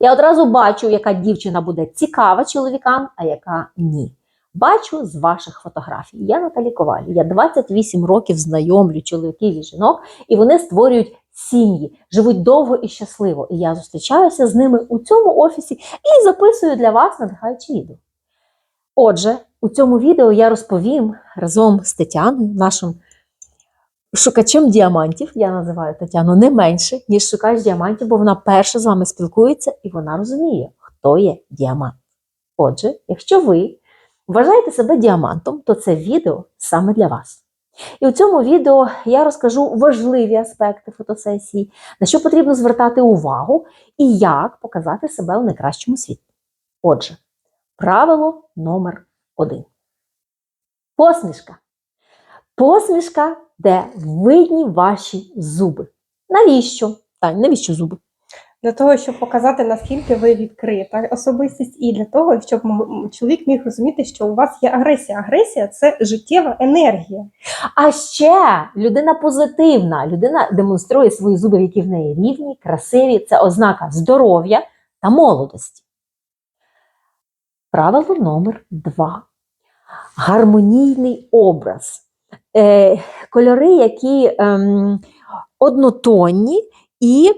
Я одразу бачу, яка дівчина буде цікава чоловікам, а яка ні. Бачу з ваших фотографій. Я Наталі Коваль. Я 28 років знайомлю чоловіків і жінок, і вони створюють сім'ї, живуть довго і щасливо. І я зустрічаюся з ними у цьому офісі і записую для вас надихаючі відео. Отже, у цьому відео я розповім разом з Тетяною, нашим шукачем діамантів, я називаю Тетяну не менше, ніж шукач діамантів, бо вона перша з вами спілкується і вона розуміє, хто є діамант. Отже, якщо ви вважаєте себе діамантом, то це відео саме для вас. І у цьому відео я розкажу важливі аспекти фотосесії, на що потрібно звертати увагу і як показати себе у найкращому світі. Отже, правило номер один. Посмішка. Посмішка, де видні ваші зуби. Навіщо? Тань, навіщо зуби? Для того, щоб показати, наскільки ви відкрита особистість, і для того, щоб чоловік міг розуміти, що у вас є агресія. Агресія це життєва енергія. А ще людина позитивна. Людина демонструє свої зуби, які в неї рівні, красиві. Це ознака здоров'я та молодості. Правило номер два. Гармонійний образ. Е, кольори, які ем, однотонні і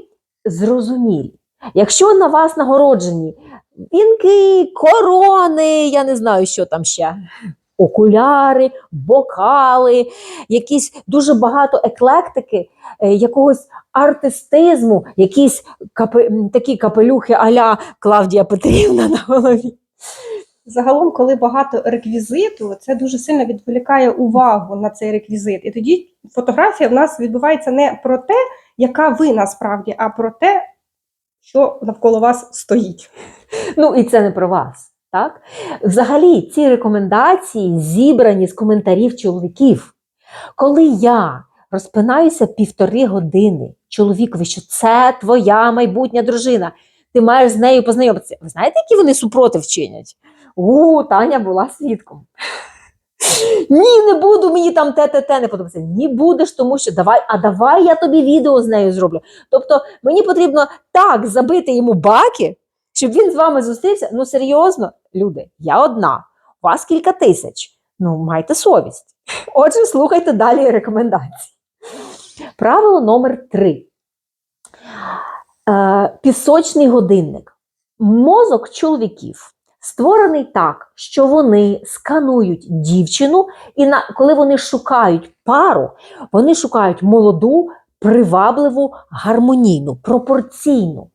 зрозумілі. Якщо на вас нагороджені вінки, корони, я не знаю, що там ще, окуляри, бокали, якісь дуже багато еклектики, е, якогось артистизму, якісь капе, такі капелюхи а-ля Клавдія Петрівна на голові. Загалом, коли багато реквізиту, це дуже сильно відволікає увагу на цей реквізит. І тоді фотографія в нас відбувається не про те, яка ви насправді, а про те, що навколо вас стоїть. Ну і це не про вас. Так? Взагалі, ці рекомендації зібрані з коментарів чоловіків. Коли я розпинаюся півтори години чоловікові, що це твоя майбутня дружина, ти маєш з нею познайомитися. Ви знаєте, які вони супротив чинять? У, Таня була свідком. Ні, не буду мені там те-те-те не подобається. Ні будеш, тому що давай, а давай я тобі відео з нею зроблю. Тобто мені потрібно так забити йому баки, щоб він з вами зустрівся. Ну серйозно, люди, я одна, у вас кілька тисяч. Ну, майте совість. Отже, слухайте далі рекомендації. Правило номер три. Е, пісочний годинник. Мозок чоловіків створений так, що вони сканують дівчину, і на, коли вони шукають пару, вони шукають молоду, привабливу, гармонійну, пропорційну.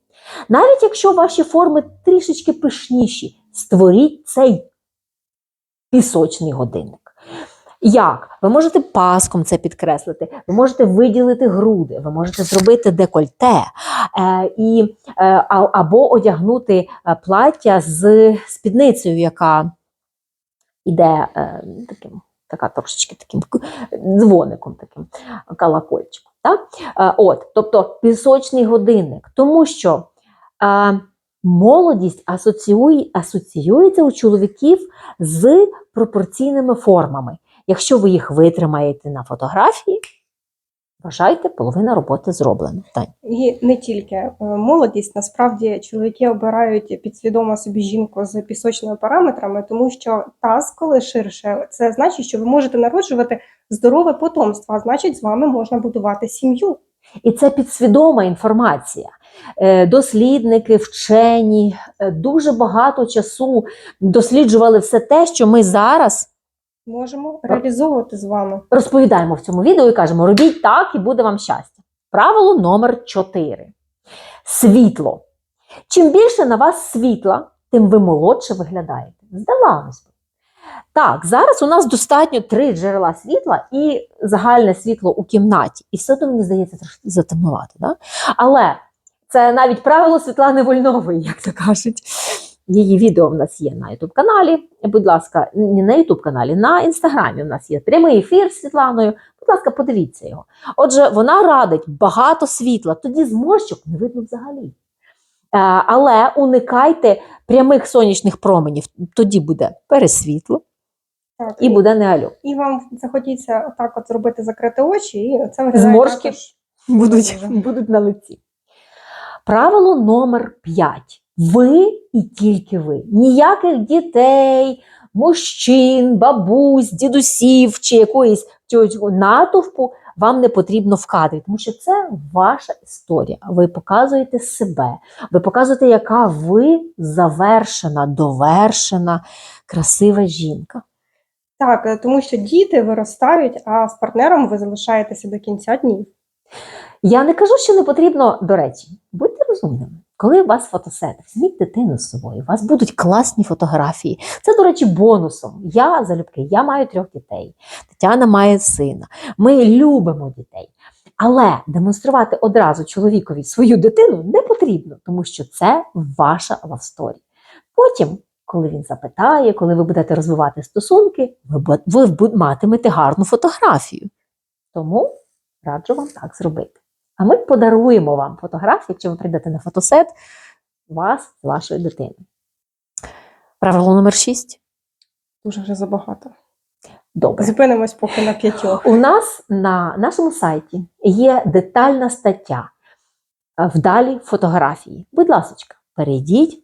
Навіть якщо ваші форми трішечки пишніші, створіть цей пісочний годинник. Як? Ви можете паском це підкреслити, ви можете виділити груди, ви можете зробити декольте е, і, е, або одягнути е, плаття з спідницею, яка іде е, таким, така трошечки таким дзвоником, таким колокольчиком. Так? Е, от, тобто пісочний годинник, тому що е, молодість асоціює, асоціюється у чоловіків з пропорційними формами. Якщо ви їх витримаєте на фотографії, вважайте, половина роботи зроблена. Тань. І не тільки е, молодість, насправді чоловіки обирають підсвідомо собі жінку з пісочними параметрами, тому що таз, коли ширше, це значить, що ви можете народжувати здорове потомство, а значить, з вами можна будувати сім'ю. І це підсвідома інформація. Е, Дослідники, вчені е, дуже багато часу досліджували все те, що ми зараз Можемо реалізовувати з вами. розповідаємо в цьому відео і кажемо: робіть так, і буде вам щастя. Правило номер 4. Світло. Чим більше на вас світла, тим ви молодше виглядаєте. Здавалось би. Так, зараз у нас достатньо три джерела світла і загальне світло у кімнаті. І все одно, мені здається, трошки затемнувати. Да? Але це навіть правило Світлани Вольнової, як то кажуть. Її відео в нас є на youtube каналі. Будь ласка, не на youtube каналі, на інстаграмі в нас є прямий ефір з Світланою. Будь ласка, подивіться його. Отже, вона радить багато світла, тоді зморщок не видно взагалі. Е, Але уникайте прямих сонячних променів, тоді буде пересвітло Так, і буде не алю. і вам захотіться отак от зробити закрити очі, і це Зморшки також будуть, будуть на лиці. Правило номер 5. Ви і тільки ви. Ніяких дітей, мужчин, бабусь, дідусів чи якоїсь цього натовпу вам не потрібно в кадрі, тому що це ваша історія. Ви показуєте себе, ви показуєте, яка ви завершена, довершена, красива жінка. Так, е, тому що діти виростають, а з партнером ви залишаєтеся до кінця днів. Я не кажу, що не потрібно, до речі, будьте розумними. Коли у вас фотосет, візьміть дитину з собою, у вас будуть класні фотографії. Це, до речі, бонусом. Я залюбки, я маю трьох дітей. Тетяна має сина. Ми любимо дітей. Але демонструвати одразу чоловікові свою дитину не потрібно, тому що це ваша лавсторі. Потім, коли він запитає, коли ви будете розвивати стосунки, ви, матимете гарну фотографію. Тому раджу вам так зробити. А ми подаруємо вам фотографії, якщо ви прийдете на фотосет вас з вашою дитиною. Правило номер 6. Дуже вже забагато. Добре. Зупинимось поки на п'ятьох. У нас на нашому сайті є детальна стаття е, вдалі фотографії. Будь ласка, перейдіть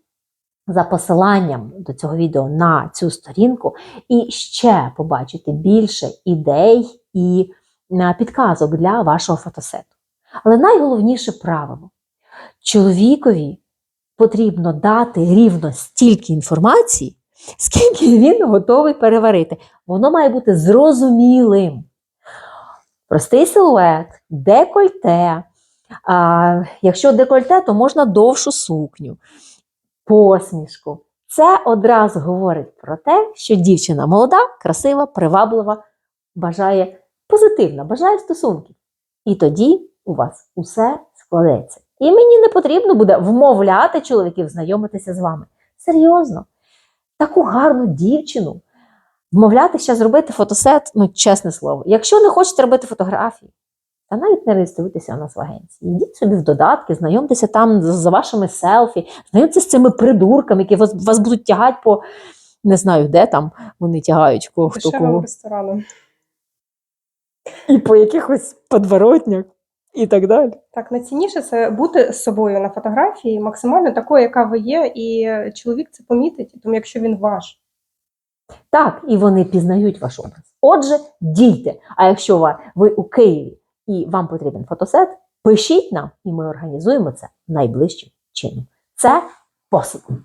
за посиланням до цього відео на цю сторінку і ще побачите більше ідей і е, підказок для вашого фотосету. Але найголовніше правило: чоловікові потрібно дати рівно стільки інформації, скільки він готовий переварити. Воно має бути зрозумілим. Простий силует, декольте. А, якщо декольте, то можна довшу сукню, посмішку. Це одразу говорить про те, що дівчина молода, красива, приваблива, бажає позитивно, бажає стосунків. І тоді у вас усе складеться. І мені не потрібно буде вмовляти чоловіків знайомитися з вами. Серйозно, таку гарну дівчину. Вмовляти ще зробити фотосет, ну чесне слово. Якщо не хочете робити фотографії, та навіть не реєструйтеся у нас в агенції. Йдіть собі в додатки, знайомтеся там за вашими селфі, знайомтеся з цими придурками, які вас, вас будуть тягати по не знаю, де там вони тягають кого хто кого. рестораном. І по якихось подворотнях і так далі. Так, найцінніше це бути з собою на фотографії, максимально такою, яка ви є, і чоловік це помітить, тому якщо він ваш. Так, і вони пізнають ваш образ. Отже, дійте. А якщо ви, ви у Києві і вам потрібен фотосет, пишіть нам, і ми організуємо це найближчим чином. Це possible.